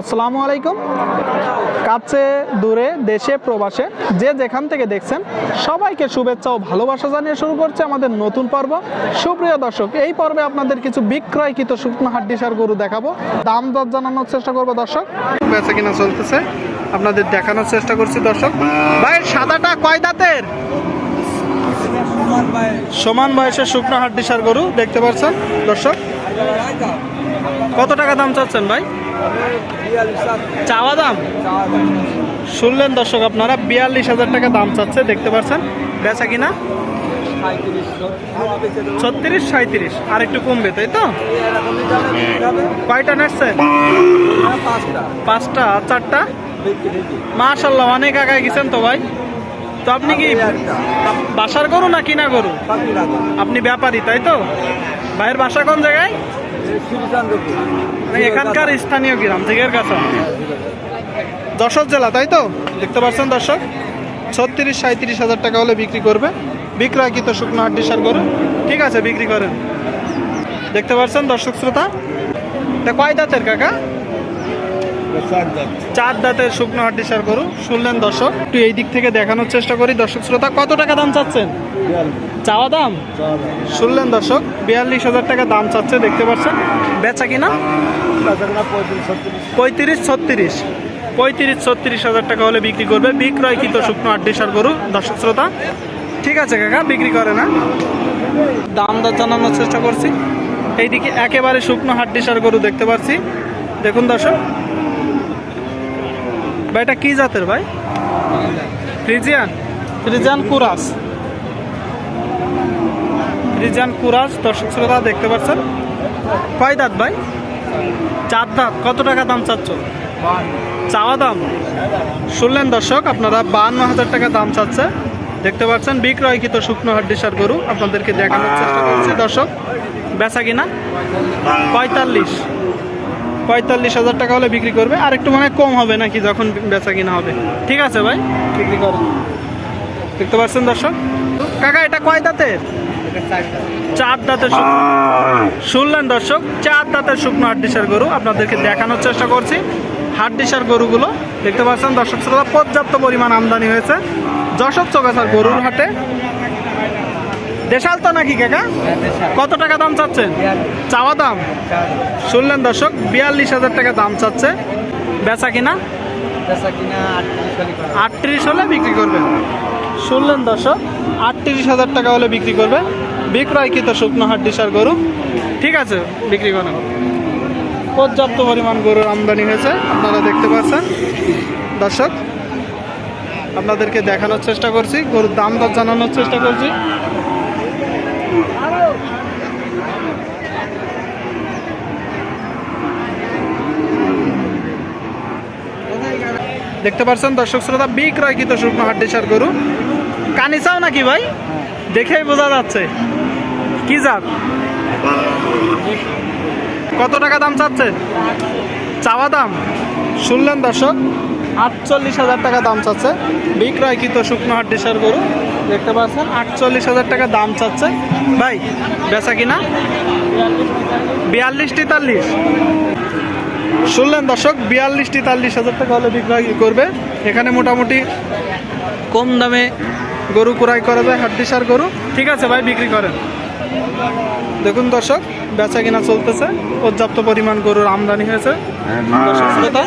আসসালামু আলাইকুম। কাছে, দূরে, দেশে, প্রবাসে, যে যেখান থেকে দেখছেন, সবাইকে শুভেচ্ছা ও ভালোবাসা জানিয়ে শুরু করছে আমাদের নতুন পর্ব। সুপ্রিয় দর্শক, এই পর্বে আপনাদের কিছু বিক্রয়কৃত শুকনো হাড্ডিসার গরু দেখাবো। দাম দর জানানোর চেষ্টা করব, দর্শক। বেচা কিনা চলতেছে। আপনাদের দেখানোর চেষ্টা করছি, দর্শক। ভাই, সাদাটা কয় দাঁতের? সমান বয়সের শুকনো হাড্ডিসার গরু, দেখতে পাচ্ছেন, দর্শক। কত টাকা দাম চাচ্ছেন, ভাই? চাওয়া দাম? শুনলেন দর্শক আপনারা বিয়াল্লিশ হাজার টাকা দাম চাচ্ছে দেখতে পাচ্ছেন বেচা কিনা? ছত্রিশ সাঁত্রিশ আর একটু কমবে তাই তো? কয়টা নাচছে? পাঁচটা। আর চারটা? মাশাল্লাহ অনেক আগায় গেছেন তো ভাই। তো আপনি কি বাসার গরু না কিনা গরু? আপনি ব্যাপারী, তাই তো? ভাইয়ের বাসা কোন জায়গায়? মানে এখানকার স্থানীয় গ্রাম থেকে কাছে। যশোর জেলা, তাই তো? দেখতে পাচ্ছেন দর্শক? ছত্রিশ সাঁত্রিশ হাজার টাকা হলে বিক্রি করবে। বিক্রয়কৃত শুকনো হাড্ডি সার গরু। ঠিক আছে, বিক্রি করেন। দেখতে পাচ্ছেন দর্শক শ্রোতা? তা কয় দাঁতের কাকা? চার দাঁতের শুকনো হাড্ডি সার গরু। শুনলেন দর্শক একটু এই দিক থেকে দেখানোর চেষ্টা করি। দর্শক শ্রোতা কত টাকা দাম চাচ্ছেন? চাওয়া দাম? শুনলেন দর্শক বিয়াল্লিশ হাজার টাকা দাম চাচ্ছে দেখতে পাচ্ছেন। বেচা কিনা? পঁয়ত্রিশ ছত্রিশ। পঁয়ত্রিশ ছত্রিশ। হাজার টাকা হলে বিক্রি করবে বিক্রয় কিন্তু শুকনো আড্ডি সার গরু। দর্শক শ্রোতা ঠিক আছে কাকা বিক্রি করে না। দাম দর জানানোর চেষ্টা করছি। এইদিকে একেবারে শুকনো হাড্ডি সার গরু দেখতে পাচ্ছি। দেখুন দর্শক ভাই এটা কি জাতের ভাই? ফ্রিজিয়ান? ফ্রিজিয়ান কুরাস। ফ্রিজিয়ান কুরাস দর্শক শ্রোতা দেখতে পাচ্ছেন? কয় দাঁত ভাই? চার দাঁত। কত টাকা দাম চাচ্ছ? চাওয়া দাম? শুনলেন দর্শক আপনারা বান্ন হাজার টাকা দাম চাচ্ছে। দেখতে পাচ্ছেন বিক্রয়কৃত শুকনো হাড্ডিসার গরু আপনাদেরকে দেখানোর চেষ্টা করছি। দর্শক বেচা কিনা? পঁয়তাল্লিশ। পঁয়তাল্লিশ হাজার টাকা হলে বিক্রি করবে। আর একটু মানে কম হবে নাকি যখন বেচা কিনা হবে। ঠিক আছে ভাই? বিক্রি করেন। দেখতে পাচ্ছেন দর্শক? কাকা, এটা কয় দাঁতের? চার দাঁতের শুনলেন দর্শক, চার দাঁতের শুকনো হাড্ডিসার গরু আপনাদেরকে দেখানোর চেষ্টা করছি। হাড্ডিসার গরুগুলো, দেখতে পাচ্ছেন দর্শক শ্রোতা, পর্যাপ্ত পরিমাণ আমদানি হয়েছে। যশোর চৌগাছার গরুর হাটে দেশাল তো নাকি কাকা? কত টাকা দাম চাচ্ছেন? চাওয়া দাম? শুনলেন দর্শক বিয়াল্লিশ হাজার টাকা দাম চাচ্ছে। বেচা কিনা? আটত্রিশ হলে বিক্রি করবে শুনলেন দর্শক আটত্রিশ হাজার টাকা হলে বিক্রি করবে বিক্রয়কৃত শুকনো হাড্ডিসার গরু। ঠিক আছে বিক্রি করেন পর্যাপ্ত পরিমাণ গরুর আমদানি হয়েছে আপনারা দেখতে পাচ্ছেন। দর্শক আপনাদেরকে দেখানোর চেষ্টা করছি গরুর দাম দর জানানোর চেষ্টা করছি। দেখতে পাচ্ছেন দর্শক শ্রোতা বিক্রয়কৃত শুকনো হাড্ডিসার গরু। কানিসাও নাকি ভাই? দেখেই বোঝা যাচ্ছে। কি জাত? কত টাকা দাম চাচ্ছে? চাওয়া দাম? শুনলেন দর্শক, আটচল্লিশ হাজার টাকা দাম চাচ্ছে। বিক্রয়কৃত শুকনো হাড্ডিসার গরু, দেখতে পাচ্ছেন, আটচল্লিশ হাজার টাকা দাম চাচ্ছে। ভাই, বেচা কিনা? বিয়াল্লিশ, তেতাল্লিশ। শুনলেন দর্শক বিয়াল্লিশটি তাল্লিশ হাজার টাকা হলে বিক্রয় করবে। এখানে মোটামুটি কম দামে গরু ক্রয় করা যায় হাড্ডিসার গরু। ঠিক আছে ভাই বিক্রি করেন। দেখুন দর্শক বেচা কিনা চলতেছে পর্যাপ্ত পরিমাণ গরুর আমদানি হয়েছে। শ্রোতা।